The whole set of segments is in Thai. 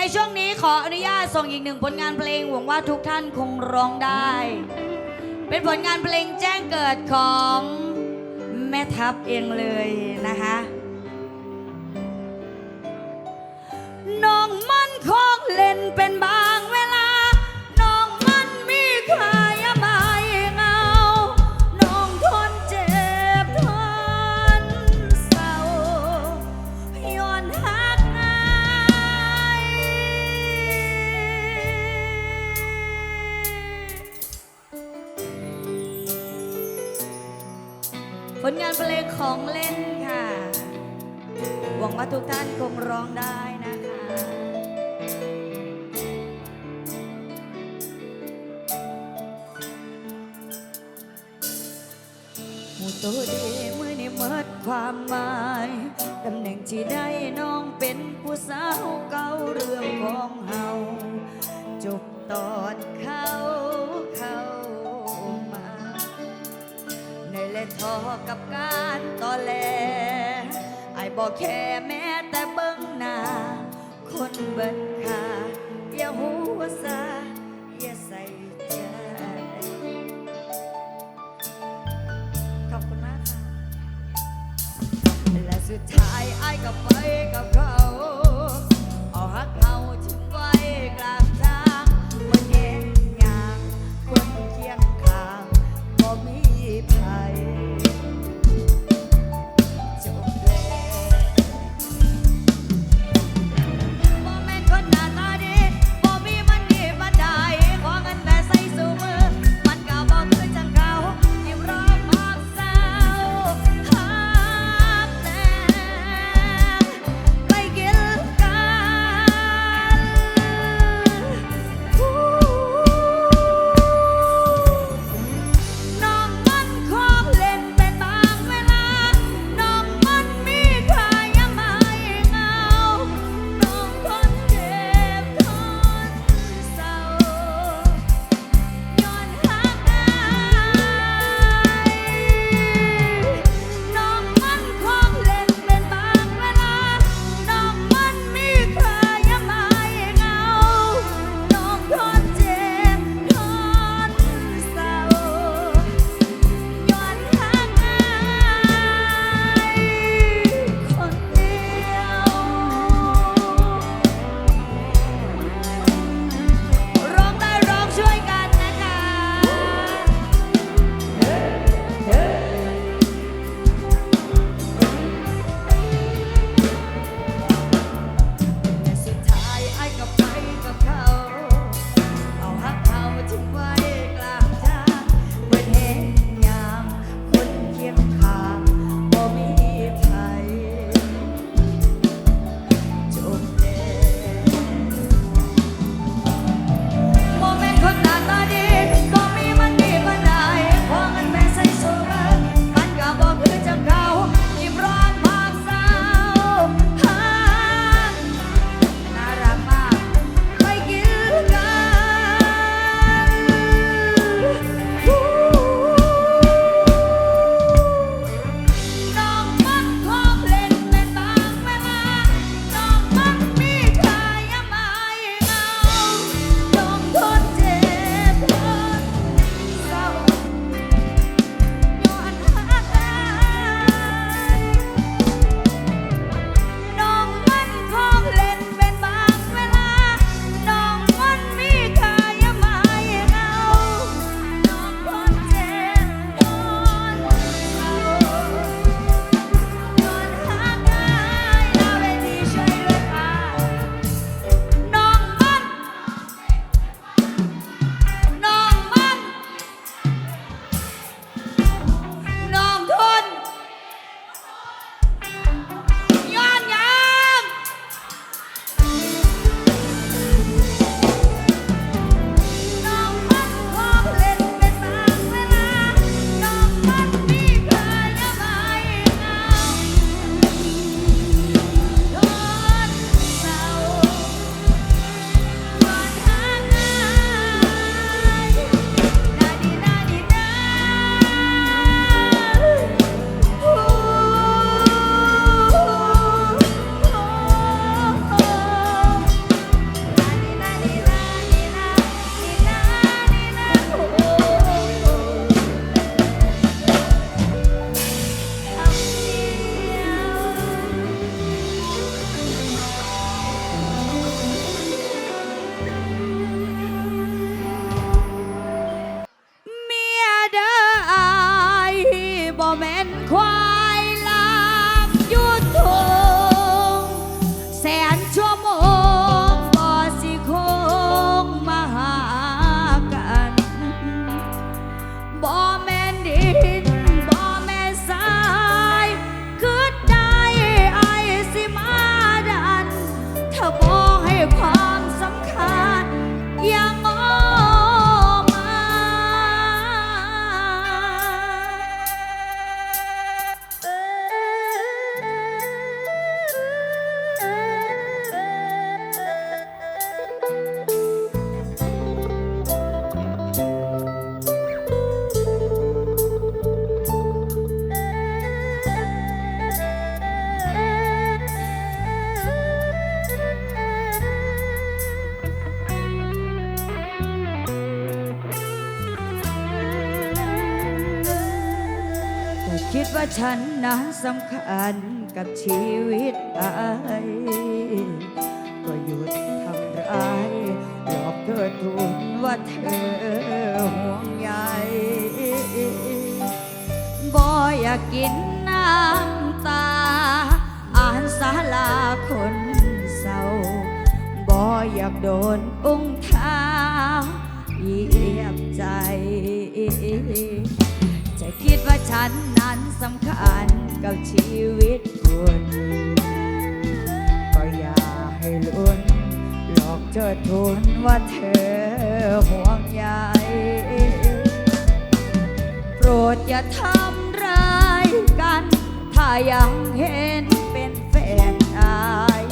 ในช่วงนี้ขออนุญาตส่งอีกหนึ่งผลงานเพลงหวังว่าทุกท่านคงร้องได้ เป็นผลงานเพลงแจ้งเกิดของแม่ทัพเองเลยนะคะน้องมันคองเล่นเป็นบา ของเล่นค่ะ หวังว่าทุกท่านคงร้องได้นะคะหมูโตเดมือนี่เมิดความหมายตำแหน่งที่ได้น้องเป็นผู้สาวเก่าเรื่องของเฮาจบตอนเขา ทอกับการต่อแลไอ้บอกแค่แม้แต่เบิ้งหน้า คนเบิดค่าอย่าหัวซาอย่าใส่ใจ ขอบคุณมากค่ะ และสุดท้ายไอ้ก็ไปกับ ฉันนั้นสำคัญกับชีวิตไอ้ก็หยุดทำร้ายหลอกเธอทุนว่าเธอห่วงใยบ่อยากกินน้ำตา อ่านสาลาคนเศร้าบ่อยากโดนอุ้งเท้าเหยียบใจ ฉันนั้นสำคัญกับชีวิตคุณก็อย่าให้ลุ้นหลอกเธอทุนว่าเธอห่วงใยโปรดอย่าทำร้ายกัน ถ้ายังเห็นเป็นแฟนอาย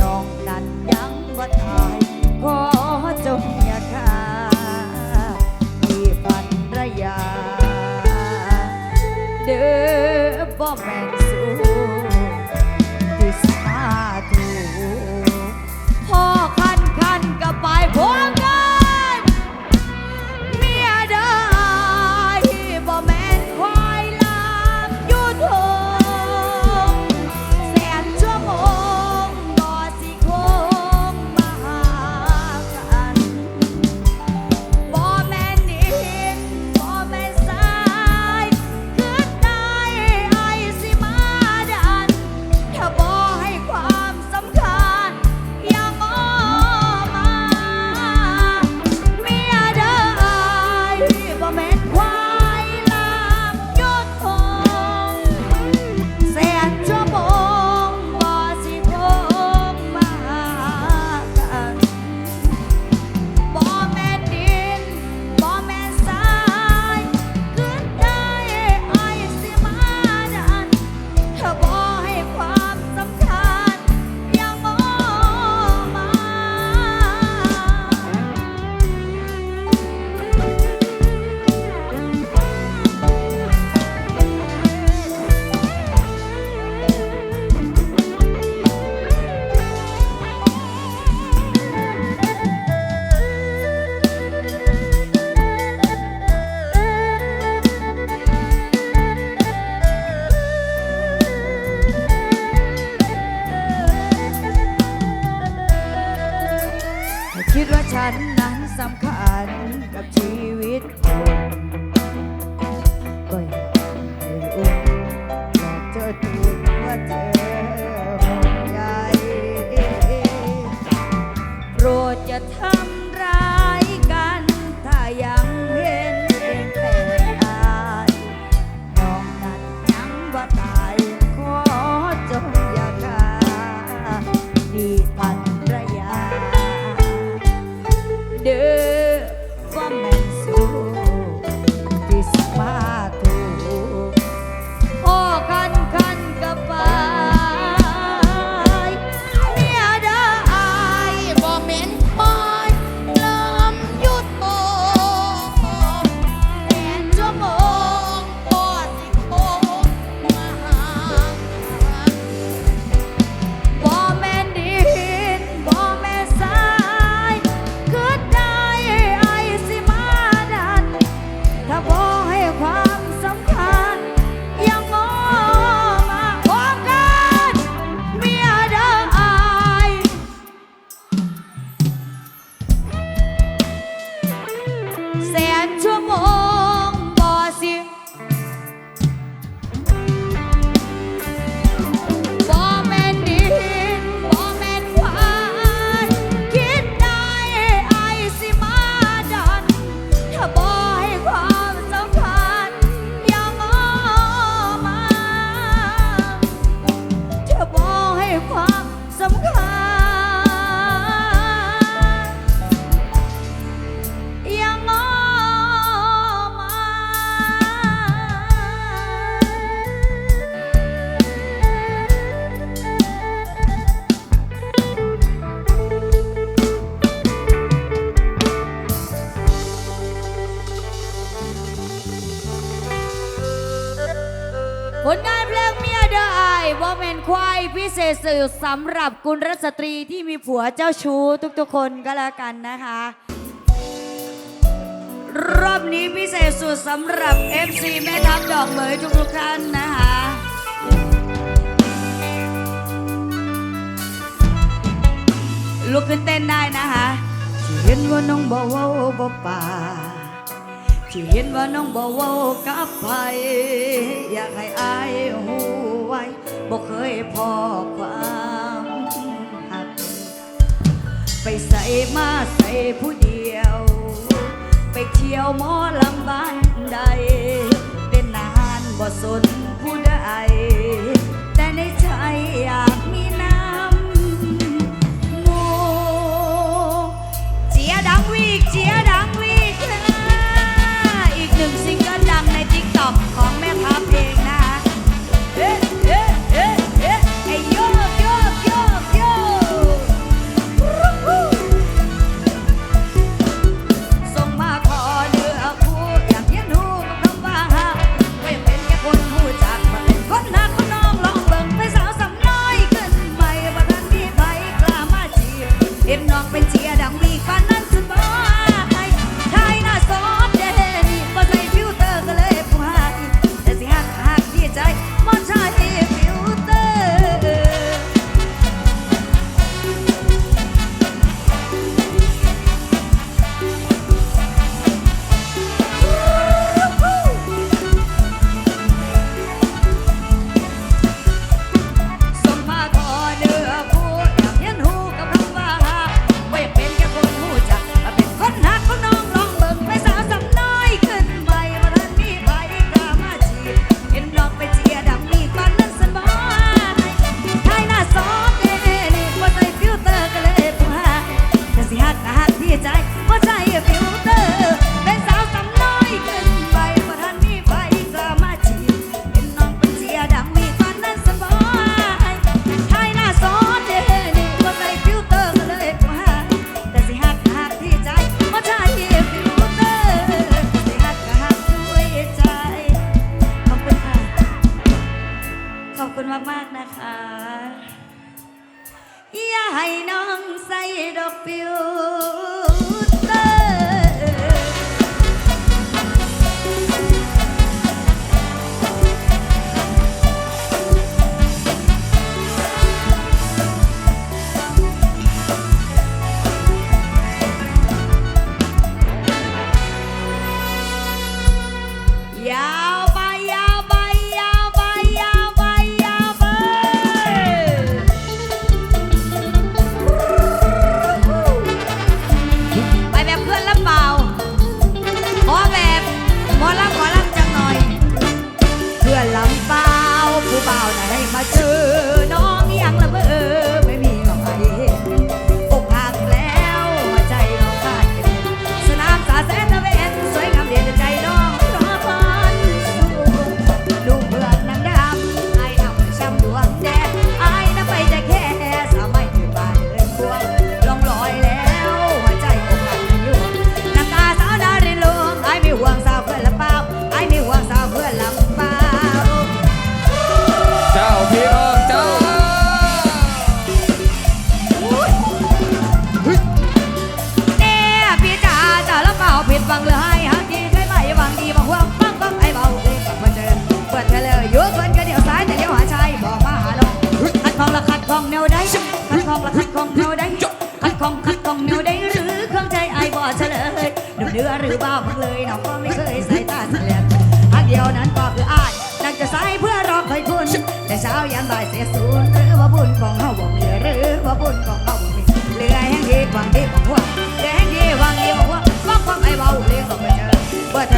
น้องนั้นยังบ่ตายขอจงอย่าขาดที่พันรยา เด้อบ่แม่น Santa. ควายพิเศษสื่สำหรับคุณรัศตรีที่มีผัวเจ้าชู้ทุกๆคนก็แล้วกันนะคะ รอบนี้พิเศษสุดสำหรับ FC แม่ทัพดอกเหมยทุกๆท่านนะคะลุกขึ้นเต้นได้นะคะที่เห็นว่าน้องบ่าวบาป่าที่เห็นว่าน้องบ่าวกับไผอยากให้อายหู ไว้บ่เคยพอความหัก ไปใส่มาใส่ผู้เดียว ไปเที่ยวหมอลำบ้านใด เป็นนานบ่สนผู้ใดแต่ในใจอยาก feel.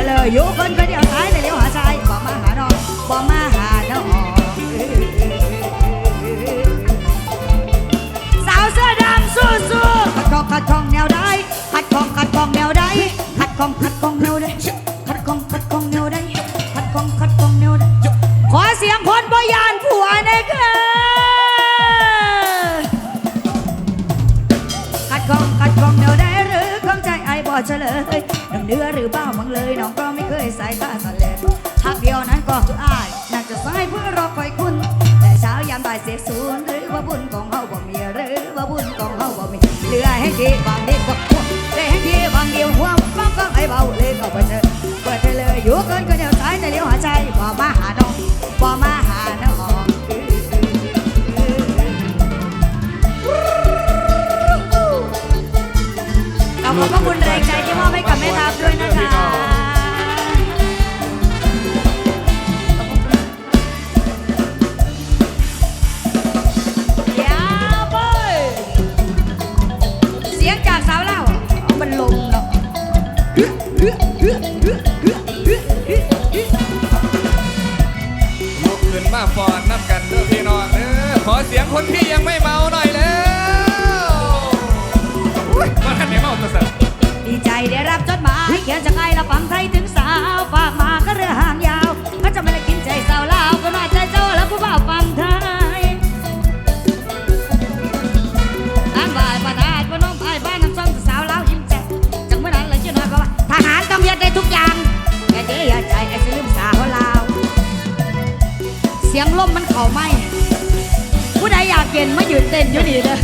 เลยอยู่คนคนเดียวตายแต่เลี้ยวหาชายบอกมาหาน้องบอกมาหาน้องสาวเสื้อดำสู้สู้ขัดของขัดของแนวใดขัดของขัดของแนวใดขัดของขัด เนื้อหรือเบ้ามังเลยน้องก็ไม่เคยใส่ผ้าสเลนทักเดียวนั้นก็คืออายนักจะใส่เพื่อรอคอยคุณ แต่เช้ายามบ่ายเสียศูนย์หรือว่าบุญของเฮาบ่มีหรือว่าบุญของเฮาบ่มีเหลือให้ดีบางเดียวแต่ให้ดีบางเดียวหัวฟังก็ไอเบาเลยก็ไปเจอ นมาหยุดเต้นอยู่นี่เลย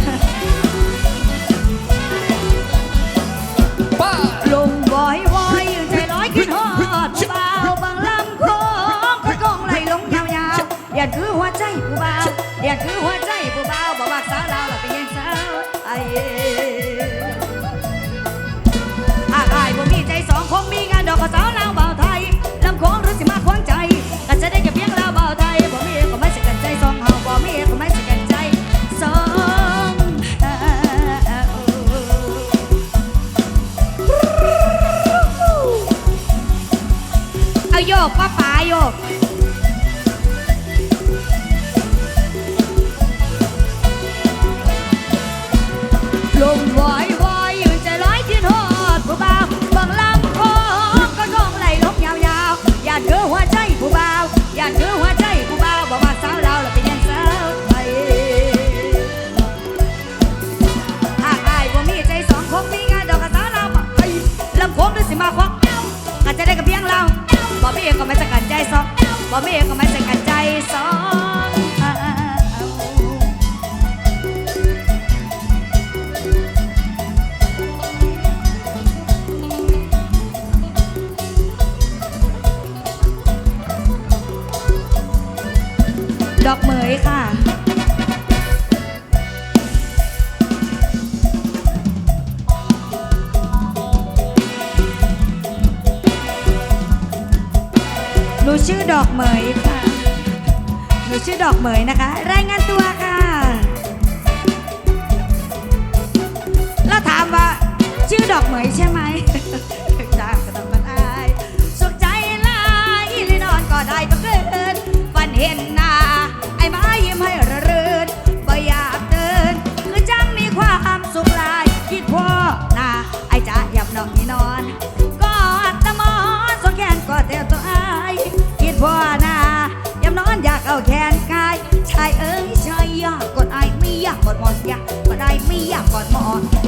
哦爸爸哟。 บ่มีก็มาสังกันใจสองดอกเหมยค่ะ นูชื่อดอกเหมยค่ะ หนูชื่อดอกเหมยนะคะ รายงานตัวค่ะ แล้วถามว่าชื่อดอกเหมยใช่ไหม พ่อนะยาำนอนอยากเอาแขนกายชายเอ้ยชายยากกดไอไม่ยากกดหมอนยากกดไอไม่ยากกดหมอน